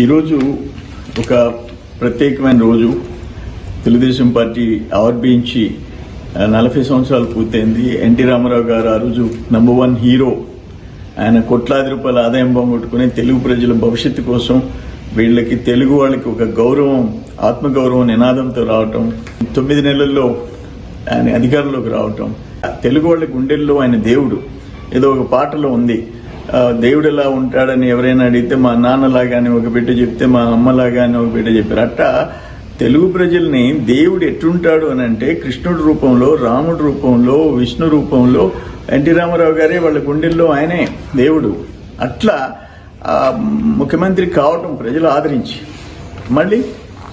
ఈరోజు ఒక ప్రత్యేకమైన రోజు. తెలుగుదేశం పార్టీ ఆవిర్భవించి నలభై సంవత్సరాలు పూర్తయింది. ఎన్టీ రామారావు గారు ఆ రోజు నంబర్ వన్ హీరో ఆయన కోట్లాది రూపాయల ఆదాయం పోగొట్టుకుని తెలుగు ప్రజల భవిష్యత్తు కోసం వీళ్ళకి తెలుగు వాళ్ళకి ఒక గౌరవం ఆత్మగౌరవం నినాదంతో రావటం తొమ్మిది నెలల్లో ఆయన అధికారంలోకి రావటం. తెలుగు వాళ్ళ గుండెల్లో ఆయన దేవుడు. ఏదో ఒక పాటలో ఉంది. దేవుడు ఎలా ఉంటాడని ఎవరైనా అడిగితే మా నాన్నలాగానే ఒక బిడ్డ చెప్తే మా అమ్మలాగానే ఒక బిడ్డ చెప్పారు. అట్టా తెలుగు ప్రజల్ని దేవుడు ఎట్లుంటాడు అని అంటే కృష్ణుడి రూపంలో రాముడి రూపంలో విష్ణు రూపంలో ఎన్టీ రామారావు గారే వాళ్ళ గుండెల్లో ఆయనే దేవుడు. అట్లా ముఖ్యమంత్రి కావటం ప్రజలు ఆదరించి. మళ్ళీ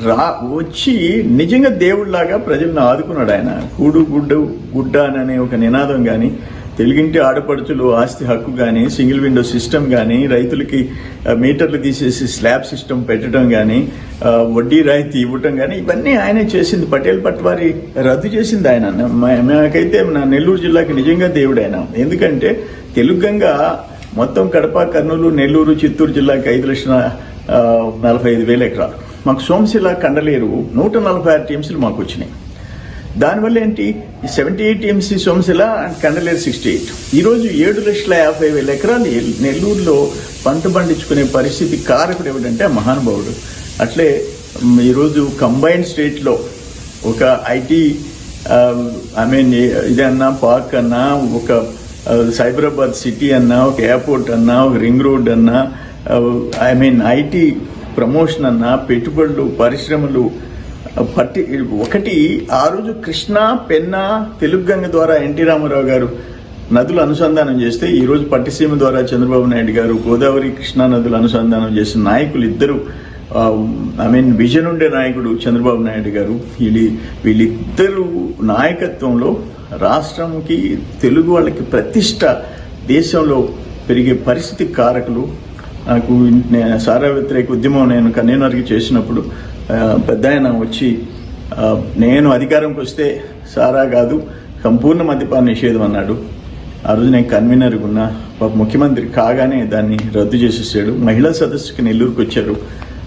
రా వచ్చి నిజంగా దేవుడిలాగా ప్రజలను ఆదుకున్నాడు ఆయన. కూడు గుడ్డు గుడ్డ అనే ఒక నినాదం కానీ తెలుగింటి ఆడపడుచులు ఆస్తి హక్కు కానీ సింగిల్ విండో సిస్టమ్ కానీ రైతులకి మీటర్లు తీసేసి స్లాబ్ సిస్టమ్ పెట్టడం కానీ వడ్డీ రాయితీ ఇవ్వటం కానీ ఇవన్నీ ఆయనే చేసింది. పటేల్ పట్వారి రద్దు చేసింది ఆయన. మా- నాకైతే నా నెల్లూరు జిల్లాకి నిజంగా దేవుడు ఎందుకంటే తెలుగంగా మొత్తం కడప కర్నూలు నెల్లూరు చిత్తూరు జిల్లాకి ఐదు లక్షల నలభై ఐదు వేల ఎకరాలు. మాకు సోమశిల కండలేరు నూట నలభై ఆరు టీమ్స్లు మాకు వచ్చినాయి. దానివల్ల ఏంటి? Seventy eight MC Somasila and Kandaleru sixty eight ఈరోజు ఏడు లక్షల యాభై వేల ఎకరాలు నెల్లూరులో పంట పండించుకునే పరిస్థితి కారకుడు ఏమిటంటే మహానుభావుడు. అట్లే ఈరోజు కంబైన్డ్ స్టేట్లో ఒక ఐటీ ఐ మీన్ ఇదన్నా పార్క్ అన్నా ఒక సైబరాబాద్ సిటీ అన్నా ఒక ఎయిర్పోర్ట్ అన్నా ఒక రింగ్ రోడ్ అన్నా ఐ మీన్ ఐటీ ప్రమోషన్ అన్నా పెట్టుబడులు పరిశ్రమలు పట్టి ఒకటి ఆ రోజు కృష్ణా పెన్నా తెలుగు గంగ ద్వారా ఎన్టీ రామారావు గారు నదులు అనుసంధానం చేస్తే ఈ రోజు పట్టిసీమ ద్వారా చంద్రబాబు నాయుడు గారు గోదావరి కృష్ణా నదులు అనుసంధానం చేసిన నాయకులు ఇద్దరు ఐ మీన్ విజన్ ఉండే నాయకుడు చంద్రబాబు నాయుడు గారు వీళ్ళి వీళ్ళిద్దరు నాయకత్వంలో రాష్ట్రంకి తెలుగు వాళ్ళకి ప్రతిష్ట దేశంలో పెరిగే పరిస్థితి కారకులు. నాకు సారా వ్యతిరేక ఉద్యమం నేను కన్వీనర్కి చేసినప్పుడు పెద్ద ఆయన వచ్చి నేను అధికారంకి వస్తే సారా కాదు సంపూర్ణ మద్యపాన నిషేధం అన్నాడు. ఆ రోజు నేను కన్వీనర్ ఉన్నా పాప ముఖ్యమంత్రి కాగానే దాన్ని రద్దు చేసేసాడు. మహిళా సదస్సుకి నెల్లూరుకు వచ్చారు.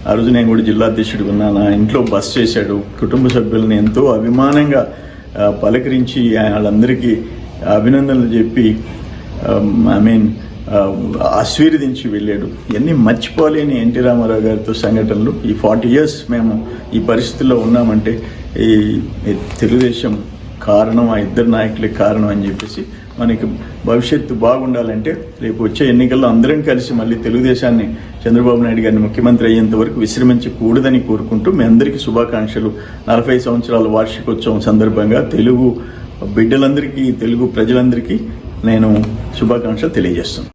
ఆ రోజు నేను కూడా జిల్లా అధ్యక్షుడు ఉన్నా నా ఇంట్లో బస్ చేశాడు. కుటుంబ సభ్యులను ఎంతో అభిమానంగా పలకరించి ఆయన వాళ్ళందరికీ అభినందనలు చెప్పి ఐ మీన్ ఆశీర్వదించి వెళ్ళాడు. ఇవన్నీ మర్చిపోలేని ఎన్టీ రామారావు గారితో సంఘటనలు. ఈ ఫార్టీ ఇయర్స్ మేము ఈ పరిస్థితుల్లో ఉన్నామంటే ఈ తెలుగుదేశం కారణం ఆ ఇద్దరు నాయకులే కారణం అని చెప్పేసి మనకి భవిష్యత్తు బాగుండాలంటే రేపు వచ్చే ఎన్నికల్లో అందరం కలిసి మళ్ళీ తెలుగుదేశాన్ని చంద్రబాబు నాయుడు గారిని ముఖ్యమంత్రి అయ్యేంత వరకు విశ్రమించకూడదని కోరుకుంటూ మీ అందరికీ శుభాకాంక్షలు. నలభై సంవత్సరాల వార్షికోత్సవం సందర్భంగా తెలుగు బిడ్డలందరికీ తెలుగు ప్రజలందరికీ నేను శుభాకాంక్షలు తెలియజేస్తాను